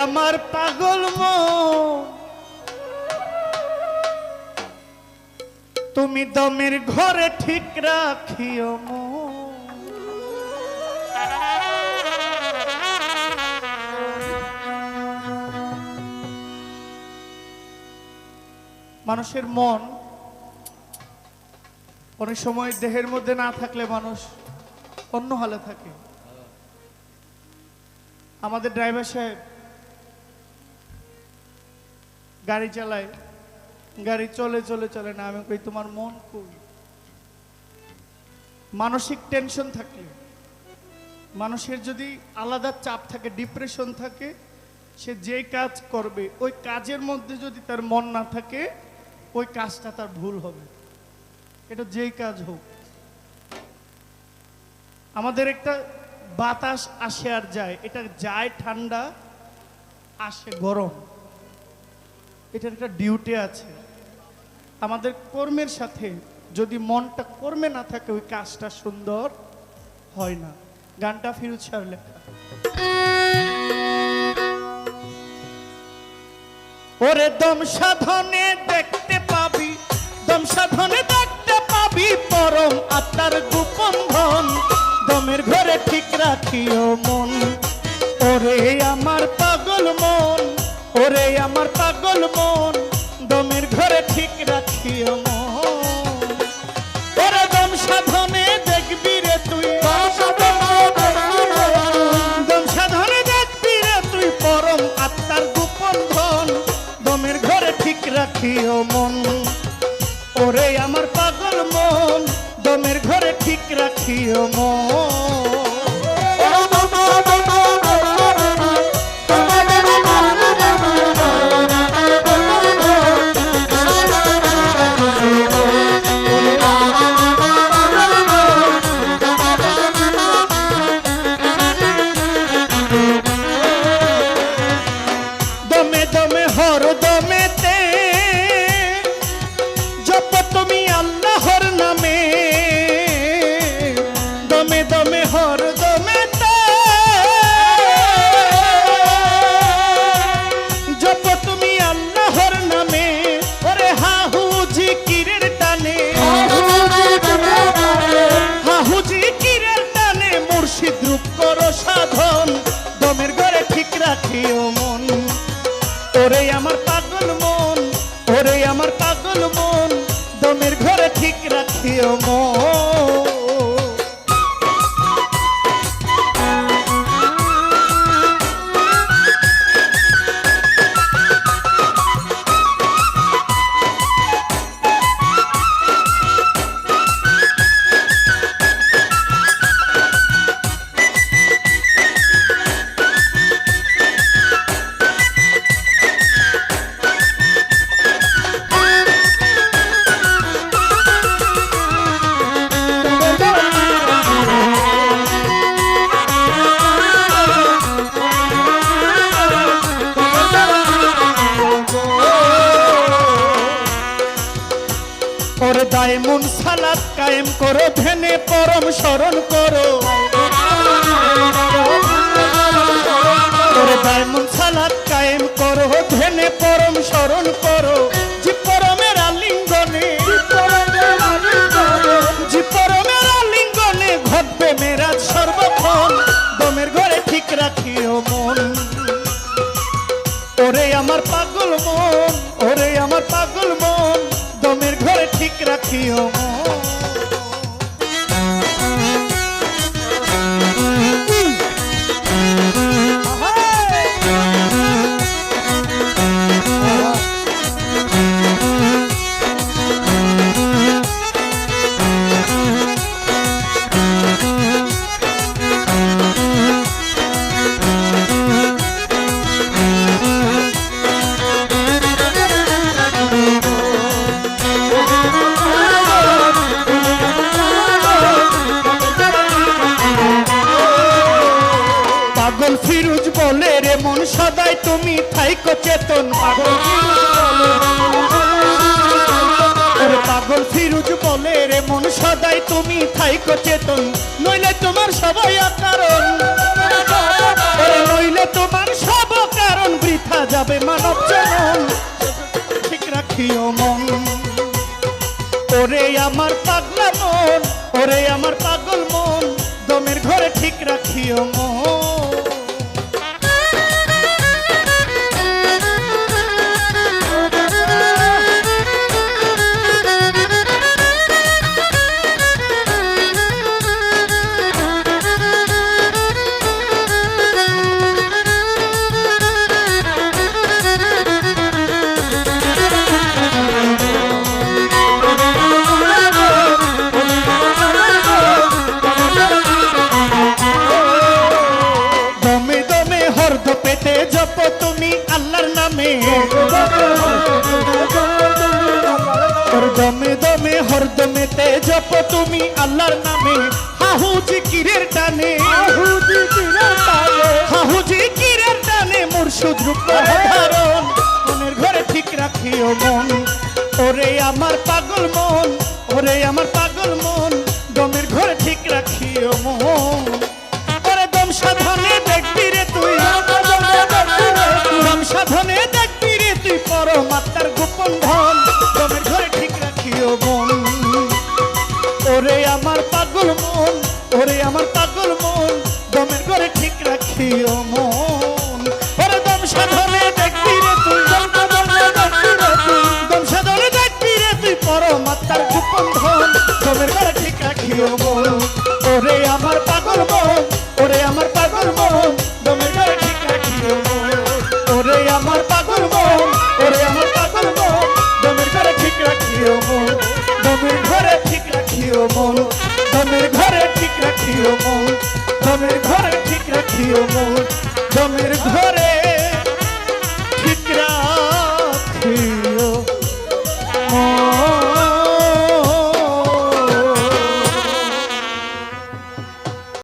আমার পাগল তুমি দমের ঘরে ঠিক রাখিও মন। মানুষের মন অনেক সময় দেহের মধ্যে না থাকলে মানুষ অন্য হালে থাকে আমাদের ড্রাইভার সাহেব গাড়ি চালায় গাড়ি চলে চলে চলে না, আমি কই তোমার মন কই? মানসিক টেনশন থাকলে, মানুষের যদি আলাদা চাপ থাকে ডিপ্রেশন থাকে, সে যে কাজ করবে, ওই কাজের মধ্যে যদি তার মন না থাকে, ওই কাজটা তার ভুল হবে। এটা যেই কাজ হোক। আমাদের একটা বাতাস আসে আর যায়, এটা যায় ঠান্ডা, আসে গরম। এটার একটা ডিউটি আছে। আমাদের কর্মের সাথে যদি মনটা কর্মে না থাকে, ওই কাজটা সুন্দর হয় না। গানটা ফিরুজ সাহেব লেখা। ওরে দম সাধনে দেখতে পাবি, দম সাধনে দেখতে পাবি পরম আত্মার গোপন ধন। দমের ঘরে ঠিক রাখিও মন। ওরে আমার পাগল মন। ওরে আমার পাগল মন, দমের ঘরে ঠিক রাখিও মন। ওরে দেখবি রে তুই। দেখবি রে তুই দমের ঘরে ঠিক রাখিও মন। আমার পাগল মন, দমের ঘরে ঠিক রাখিও মন। ওরে মন সালাত কায়েম করো, ধ্যানে পরম স্মরণ করো। পর্দায় মন সালাত কায়েম করো, ধ্যানে পরম স্মরণ করো। জি পরমের রাখিও মন ফিরুজ বলে, রে মন, সদাই তুমি থাইক চেতন পাগল। ফিরুজ বলে, রে মন, সদাই তুমি থাইক চেতন, নইলে তোমার সবাই কারণ নইলে তোমার সব কারণ বৃথা যাবে মানব চরণ ঠিক রাখিও মন। ওরে আমার পাগলা মন, ওরে আমার পাগল মন, দমের ঘরে ঠিক রাখিও মন। দমে দমে হর দমে তে জপ তুমি আল্লাহর নামে। হাহুজি কিরের টানে। হাহুজি কিরের টানে। হাহুজি কিরের টানে মুর্শিদ রূপ ধারণ। মনের ঘরে ঠিক রাখিও মন। ওরে আমার পাগল মন ওরে আমার পাগল মন দমের ঘরে ঠিক রাখিও মন। ওরে দম সাধনে দেখবি রে তুই। দম সাধনে দেখবি রে তুই পরমাত্মা জমের ঘরে